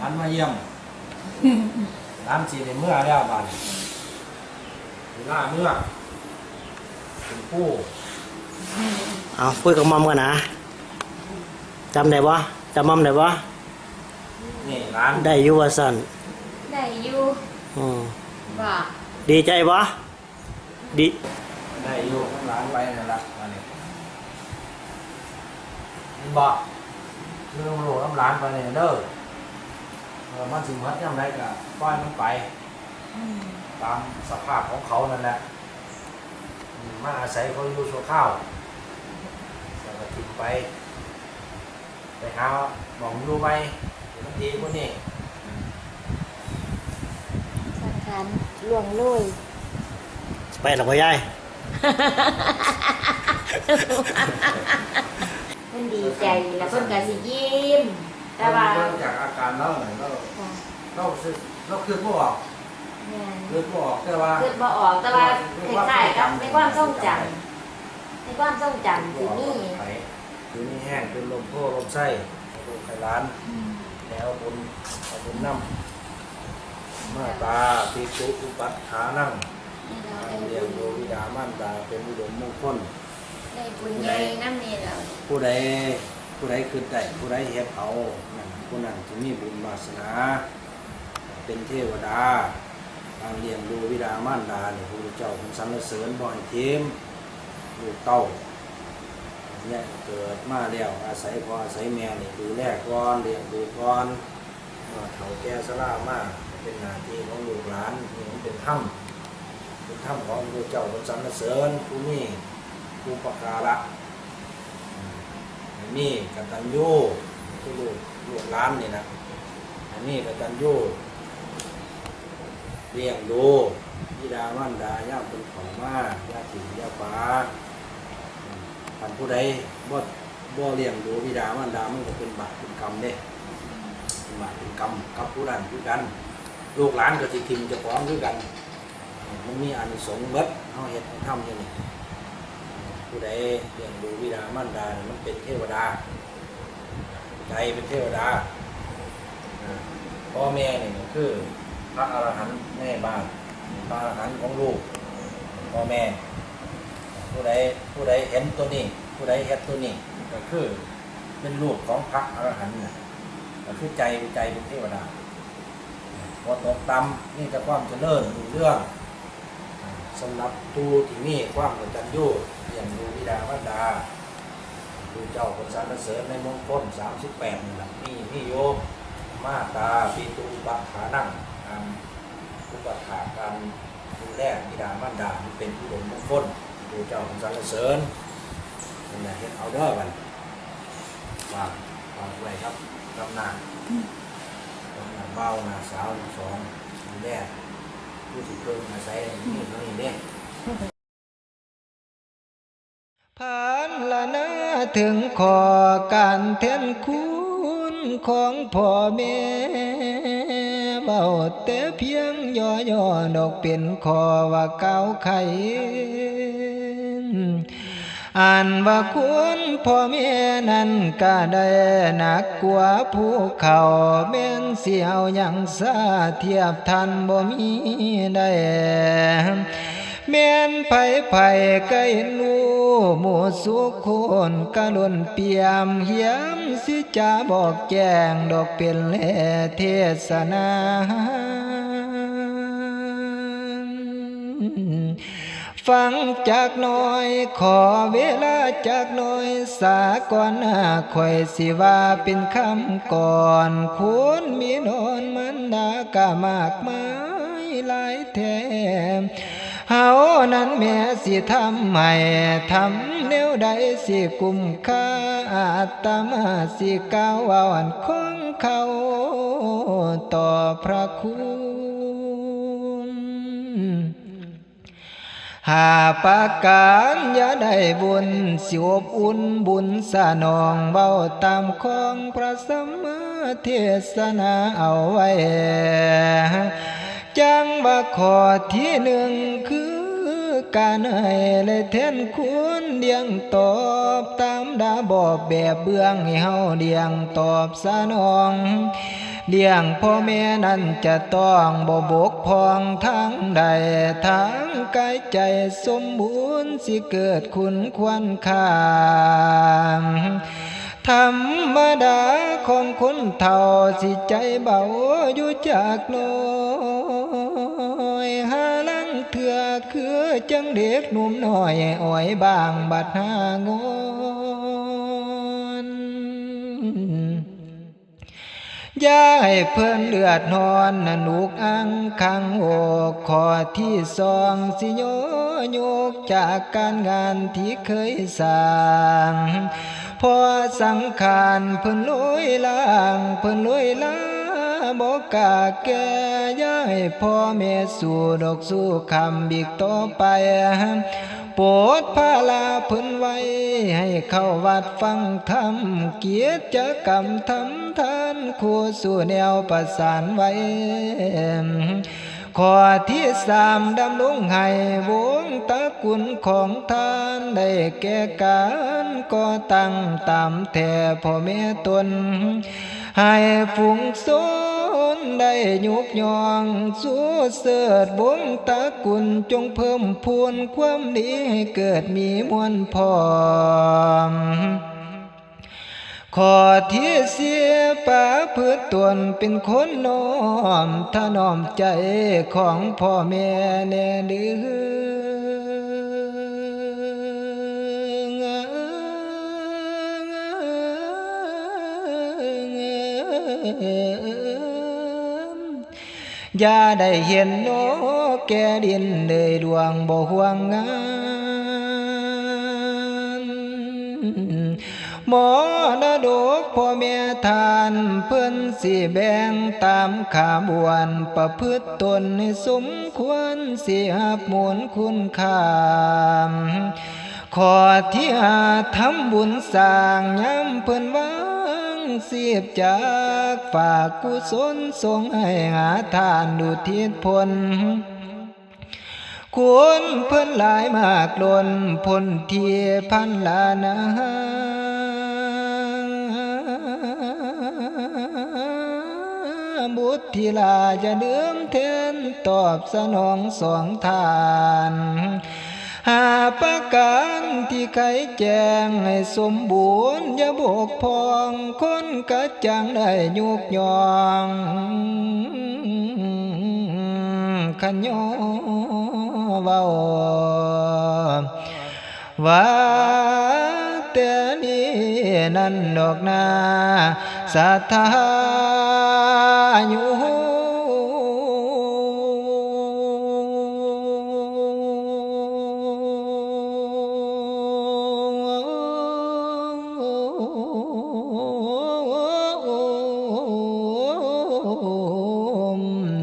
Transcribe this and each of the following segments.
ร้านมาเยี่ยมร้านสีในเมื่อแล้วบันเวลาเมื่อเป็นผู้เอาคุยกับมอมกันนะจำได้บ่จำมอมได้บ่นี่ร้านได้อยู่ว่าสั่นได้อยู่อืมบ่ดีใจบ่ดีได้อยู่ข้างร้านไปนั่นละอันนี้นี่บอกเรื่องโหลน้ำร้านไปเนี่ยเด้อเออ มันสิมัดยังไงก็ปล่อยมันไป อืมตามสภาพของเขานั่นแหละอืมมาอาศัยเขาอยู่ชั่วข้าวแล้วก็ทิ้งไป ไปหาหมองอยู่ไหมเดี๋ยวมันดีกว่านี้สังขารล่วงโรยไปหรอพ่อยายเพิ่นดีใจแล้วเพิ่นก็สิยิ้ม แต่ว่าเริ่มจากอาการเล่าหน่อยเราค่ะเราคือเราคือผู้ออกแม่นคือผู้ออกแต่ว่า เกิดบ่ออกแต่ว่าคล้ายๆกับในความทรงจำในความทรงจำที่มีไข่คือนี่แห้งเป็นลมโพลมไส้ลมไข่ร้านอืมแล้วบุญเอาบุญน้ำมาตาปีตุอุปัฏฐานั่งให้เราเรีได้ยนบุโยญวิดามันดาเป็นอุดมมงคลได้บุญใหญ่น้ำนี่แล้วผู้ใด ผู้ใดคือได้ผู้ใดเฮ็ดเอาผู้นั้นจะมีบุญวาสนา เป็นเทวดาทางเลี้ยงดูวิดามารดาเนี่ยพระเจ้าคงสรรเสริญบ่ให้เทมลูกเต้าเนี่ยเกิดมาแล้วอาศัยพออาศัยแม่นี่ดูแลก่อนเลี้ยงดูก่อนเมื่อเฒ่าแก่สลามาเป็นหน้าที่ของลูกหลานนี่มันเป็นถ้ำเป็นถ้ำของพระเจ้าคงสรรเสริญผู้นี้ผู้ประการะ นนี้กตัญญูผู้ลูกลูกหลานนี่นะ อันนี้กตัญญูเลี้ยงดูบิดามารดาย่าเป็นของมากญาติญาป้าท่านผู้ใดบ่บ่เลี้ยงดูบิดามารดามันก็เป็นบาปเป็นกรรมเด้เป็นบาปเป็นกรรมกับผู้นั้นคือกัน ลูกหลานก็สิทิมเจะฟ้องคือกัน มันมีอานิสงส์เบิดเฮาเฮ็ดเฮาทำอย่างนี้ ผู้ใดเลี้ยงดูวิดามารดาเนี่ยมันเป็นเทวดา ใจเป็นเทวดาพ่อแม่เนี่ยคือพระอรหันต์แม่บ้านพระอรหันต์ของลูกพ่อแม่ ผู้ใดผู้ใดเห็นตัวนี้ ผู้ใดเห็นตัวนี้ก็คือเป็นลูกของพระอรหันต์น่ะก็คือใจเป็นใจเป็นเทวดาพอตกต่ำนี่จะความเจริญรุ่งเรื่อง สำหรับตูที่มีความกตัญญูเลี้ยงดูวิดามารดาดูเจ้าคนสรรเสริญในมงคลสามสิบแปดนี่แหละนี่นี่โยมมาตาปีตูปะขานั่งการอุปถาการดูแลวิดามารดาเป็นอุดมมงคลดูเจ้าคนสรรเสริญนี่นแหละเฮ็ดเอาเด้อกันฝากฝากไว้ครับกำนันกำนันเบ้านาสาวสองดูแล ผู้ที่เพิ่งอาศัยนี่เท่านี้เนี่ยผ่านละนะถึงขอการเทนคุณของพ่อแม่เบาแต่เพียงย่อย่อดอกเป็นคอว่าเก้าไข่ อ่านว่าคุณพ่อแม่นั้นก็ได้หนักกว่าภูเขาแม่นเสียวยังสาเทียบทันบ่มีได้แม่นไผไผก็เห็นรู้หมูสุขคนกะลุนเปียมเหียมสิจะบอกแจ้งดอกเป็นแลเทศนา ฟังจากน้อย ขอเวลาจากน้อย สาก่อนหน้าคอยสิว่าเป็นคำก่อนควรมีนอนมันดากามากมายหลายแถมเฮานั้นแม่สิทำให้ทำแนวใดสิกุมค่าอาตมาสิกล่าวว่าอันของเขาต่อพระคุณ หาปากการอย่าได้บุญสิอบอุ่นบุญสนองเบาตามของพระสมมาเทศนาเอาไว้ จังว่าขอที่หนึ่งคือการให้และแทนคุณเดียงตอบตามดาบอบแบบเบื้องให้เฮาเดียงตอบสนอง เลี้ยงพ่อแม่นั้นจะต้องบ่บกพองทางใดทางกายใจสมบูรณ์สิเกิดคุณควนคามธรรมดาของคนเฒ่าสิใจเบาอยู่จากน้อยหาลังเถื่อคือจังเด็กหนุ่มน้อยอ่อยบางบัดหางอ ย่าให้เพิ่นเลือดนอนนนุกอังคังโอกขอที่สองสิโยโยกจากการงานที่เคยสร้างพอสังขารเพิ่นลอยล่างเพิ่นลอยล่างบอกกาแกย่าให้พ่อแม่สู่ดอกสู่คำบีกต่อไป ปรดพาลาพิ่นไว้ ให้เข้าวัดฟังธรรม เกียรติกรรมทำทานคู่สู่แนวประสานไว้ข้อที่สามดำลงให้วงตระกุลของท่านได้แก่การก่อตั้งตามแท่พ่อแม่ตน ให้ฝูงช นได้ยุกยองสู้เสดบงตะกุลจงเพิ่มพูนความดีให้เกิดมีมวลพร้อมขอที่เสียป่าพืชตวนเป็นคนน้อมถนอมใจของพ่อแม่แน่เดือ อย่าได้เห็นโนแก่ดินเลยดวงบ่ห่วงงานหมอนดกพ่อแม่ทานเพื่อนสิแบ่งตามขาบวนประพฤติตนให้สมควรสิหับหมุนคุณค่าขอที่หาทำบุญสร้างย้ำเพิ่อนว่า สียบจากฝากกุศลส่งให้หาทานดูทิศพลควรเพิ่นหลายมากล้นพลเทียพันลานาบุตรทีลาจะเดิมเทนตอบสนองสองทาน หาประการ ที่ใครแจงให้สมบูรณ์อย่าบกพองคนกระจังได้ยุกยองขันยอเว้าว่าแต่นี้นั่นดอกนาสัทธาอยู่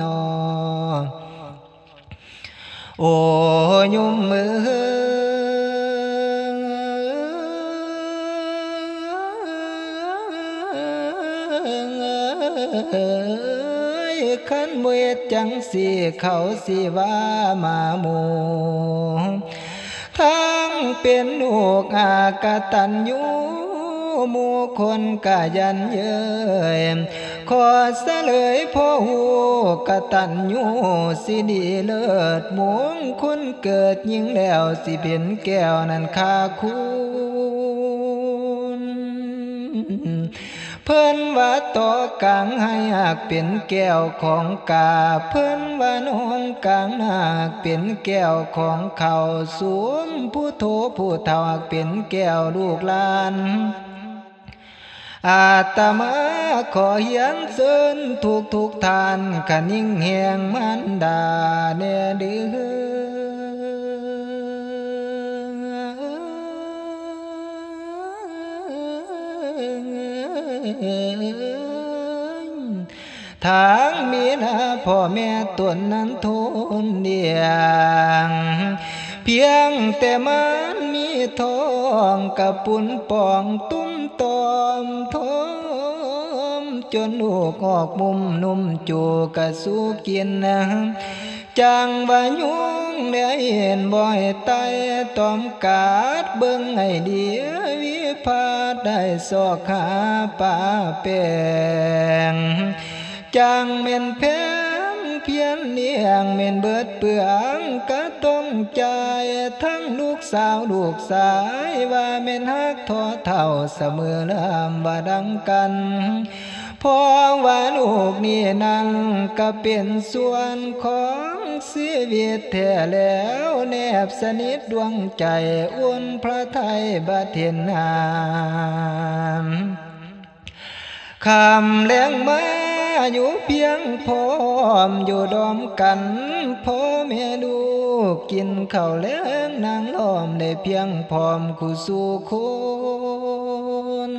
นอโอ้ยมือขันเวทจังสีเขาสิว่ามาหมูทั้งเป็นลูกอากตันยู มู่คนกายันเยยขอเสลยพ่อหูกตันยูสิดีเลิศมงคุณเกิดยิ่งแล้วสิเป็นแก้วนั้นคาคุณเพิ่นว่าต่อกลางให้หากเป็นแก้วของกา เพิ่นว่าน้องกลางหากเป็นแก้วของเขาสวมผู้โทผู้เฒ่าเป็นแก้วลูกลาน อาตมาขอเฮียนเสินทุกทุกทานขนิ่งแหงมันดาเนเดือทางมีนาพ่อแม่ตวนนั้นทุนเดียงเพียงแต่มันมีทองกับปุ่นปองตุ้มตอ มทอมจนลูกออกมุมนุ่มจูกะสู้กินนะจังว่ายุงได้เห็นบ่อยไตตอมกาดเบิ่งให้ดียวิพาได้สอกหาป่าแปงจังเม่นแพงเพียนเลี้ยงเม่นเบิดเปลืองกะ ต้องใจทั้งลูกสาวลูกสายว่าเม่นฮักทอเท่าเสมอลำว่าดังกันพอว่าลูกนี่นั่นก็เป็นส่วนของชีวิตแท้แล้วแนบสนิทดวงใจอุ่นพระไทยบัดเทนนามคำแรงมา อยู่เพียงพร้อมอยู่ดอมกันพ่อแม่ลูกกินข้าวแล้งนางล้อมได้เพียงพร้อมคู่สู่คน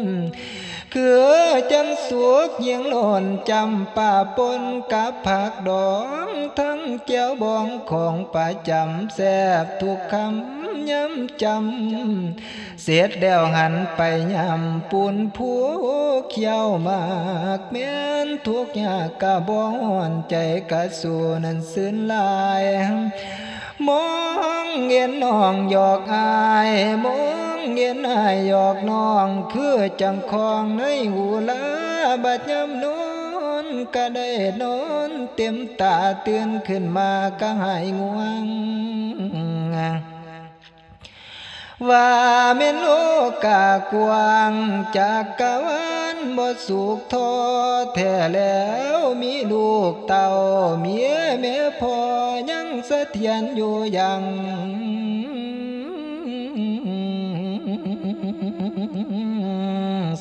คือจันสุกเยียงหล่นจำป่าปนกับผักดอง ทั้งเจียวบองของประจำแซบทุกคำ ย้ำจำเสียดเดวหันไปยำปูนผู้เขียวมากแม้นทุกยากกะบ่หอนใจกะสูนั้นซื่นลายมองเห็นน้องหยอกอายมองเห็นอายหยอกน้องคือจังคองในหูลาบัดยำนอนก็ได้นอนเต็มตาเตือนขึ้นมาก็หายง่วง ว่าเมนโลกากว้างจากกวันบ่สุขทอแท้แล้วมีลูกเต่าเมียแม่พ่อยังเสถียรอยู่ยัง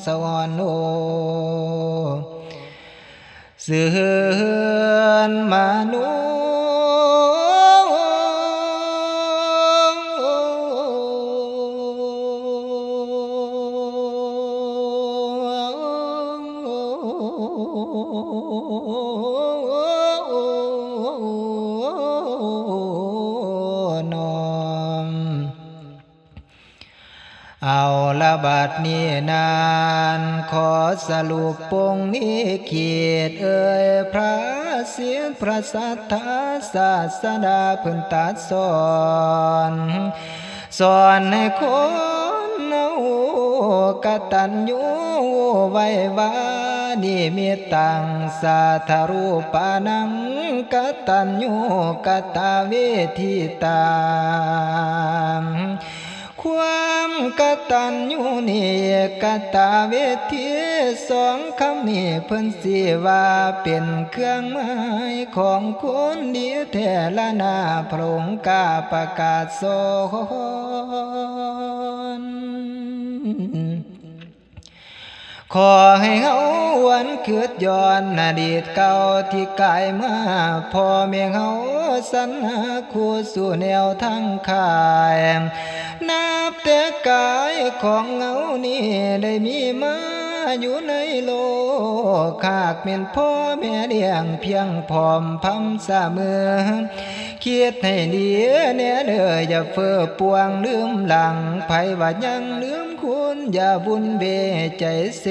สวรรค์โอเสือนมานุ นอม เอาละบัดนี้นาน ขอสรุปปงนี้เขียดเอ่ยพระเสียงพระสัทธาศาสดาพิ่นตัดสอนสอนให้คนเอากตัญญู ไว้ว่านี่มีตังสาธรูปานังกตัญญูกตาเวทิตามความกตัญญูนี่กตาเวทีสองคำนี้เพิ่นสิว่าเป็นเครื่องหมายของคนดีแท้ละนาพระองค์กาประกาศสอน ขอให้เฮาวันเกิดย้อนอดีตเก่าที่กายมาพ่อแม่เฮาสรรหาคู่สู่แนวทางขายนับแต่กายของเงานี่ได้มีมาอยู่ในโลกขากเป็นพ่อแม่เลี้ยงเพียงพร้อมพำสมือ คิดให้ดีแน่เด้ออย่าเฟ้อปวงลืมหลังไผว่ายังลืมคุณอย่าบุญเบใจเส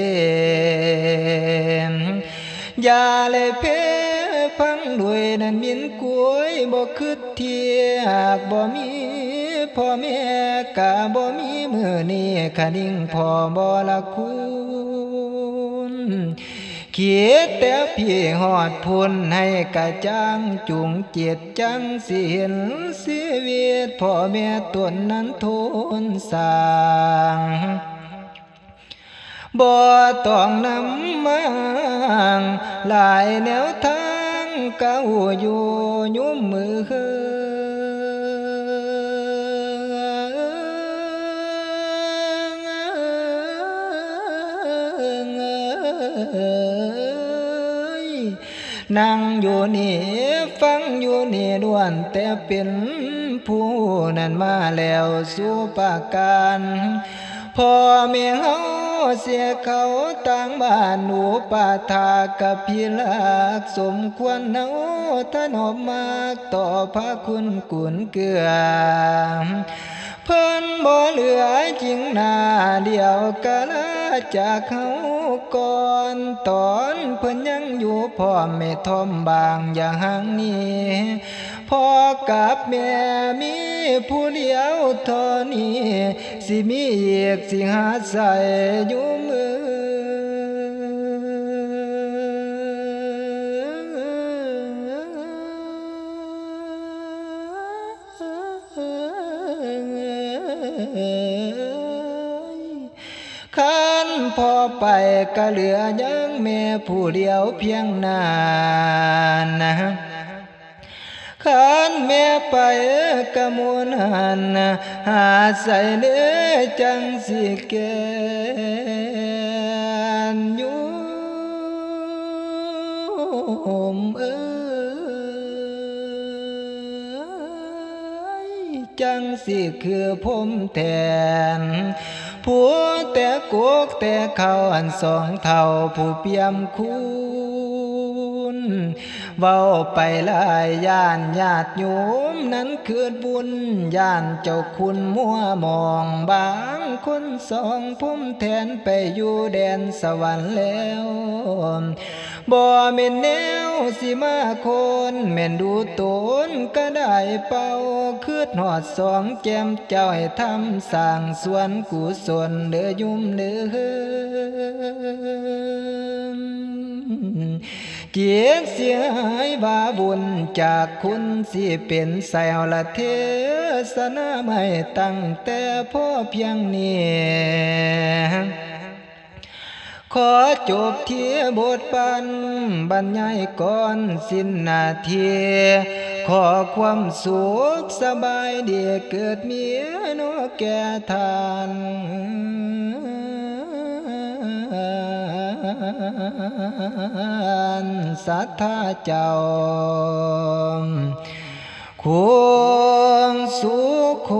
มอย่าเลยเพ้พังด้วยนั่นมินกล้วยบ่คืดเทียกบ่มีพ่อแม่กะบ่มีมือนี้คะนิ่งพ่อบ่ละคุณ ขียดแต่พี่หอดพุนให้กระจ่างจุงเจียดจังสิเห็นชีวิตพ่อแม่ตนนั้นทนสร้างบ่ต้องนำมางหลายแนวทางเก้าอยู่ยุ่มมือ นั่งอยู่นี่ฟังอยู่นี่ด้วนแต่เป็นผู้นั้นมาแล้วสู่ปากการพ่อแม่เฮาเสียเขาต่างบ้านหนูป่าทากับพี่ลักสมควรเนาท่านอบมากต่อพระคุณกุนเกือเพิ่นบ่เหลือจริงนาเดียวกะลา จากเขาก่อนตอนเพิ่นยังอยู่พ่อแม่ทอมบางอย่างหังนี้พ่อกับแม่มีผู้เดียวเท่านี้สิมีเอกสิหาใส่อยู่มือ พอไปก็เหลือยังแม่ผู้เดียวเพียงนานนะขันแม่ไปกะมวนหันหาใส่เนื้อจังสิเกนยู่เอ้ยจังสิคือผมแทน ผัวแต่กุกแต่เขาอันสองเท่าผู้เปี่ยมคู่ เว้าไปหลายย่านญาติโยมนั้นคือบุญย่านเจ้าคุณมัวมองบางคนสองพุ่มแทนไปอยู่แดนสวรรค์แล้วบ่แม่นแนวสิมาคนแม่นดูตนก็ได้เป่าคืดหอดสองแก้มเจ้าให้ทำสร้างสวนกุศลเด้อยุ่มเด้อ เกียรติเสียหายบาบุญจากคุณสิเป็นแสวละเทศนาไม่ตั้งแต่พ่อเพียงนี้ขอจบเที่บทปันบรรยายก่อนสิ้นนาทีขอความสุขสบายเดียเกิดเมียโนแก่ทาน สัทธาเจ้าควงสุข